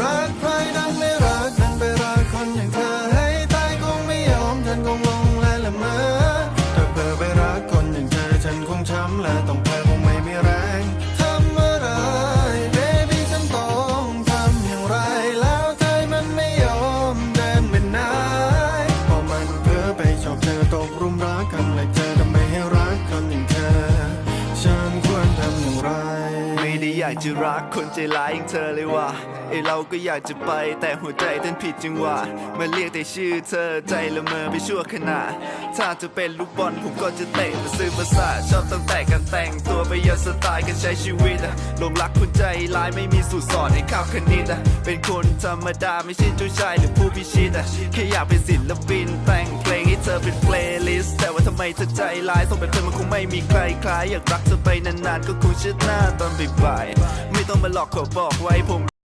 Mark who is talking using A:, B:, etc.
A: รักใครดันไม่รักดันไปรักคนอย่างเธอให้ตายคงไม่ยอมฉันคงลงและละเมอถ้าเผลอไปรักคนอย่างเธอฉันคงช้ำและต้องแพ้คงไม่มีแรงทำอะไร baby ฉันต้องทำอย่างไร แล้วใจมันไม่ยอมเดินไปไหนพอมันเผลอไปชอบเธอตกหลุมรักกันและเธอทำไมให้รักคนอย่างเธอ ฉันควรทำอย่างไร
B: อยากจะรักคนใจร้ายอย่างเธอเลยว่ะไอเราก็อยากจะไปแต่หัวใจเต้นผิดจังหวะมาเรียกแต่ชื่อเธอใจละเมอไปชั่วขณะ ถ้าจะเป็นลูกบอลผมก็จะเตะมาซื้อประสาชอบตั้งแต่การแต่งตัวไปยันสไตล์การใช้ชีวิตอะหลงรักคนใจร้ายไม่มีสูตรสอนให้ข้าวคณิตอะเป็นคนธรรมดาไม่ใช่เจ้าชายหรือผู้พิชิตอะแค่อยากเป็นศิลปินแต่ เธอใจร้ายส่งแบบเธอมันคงไม่มีใครคล้ายอยากรักเธอไปนานๆก็คงชิดหน้าตอนบ่ายๆไม่ต้องมาหลอกขอบอกไว้ผม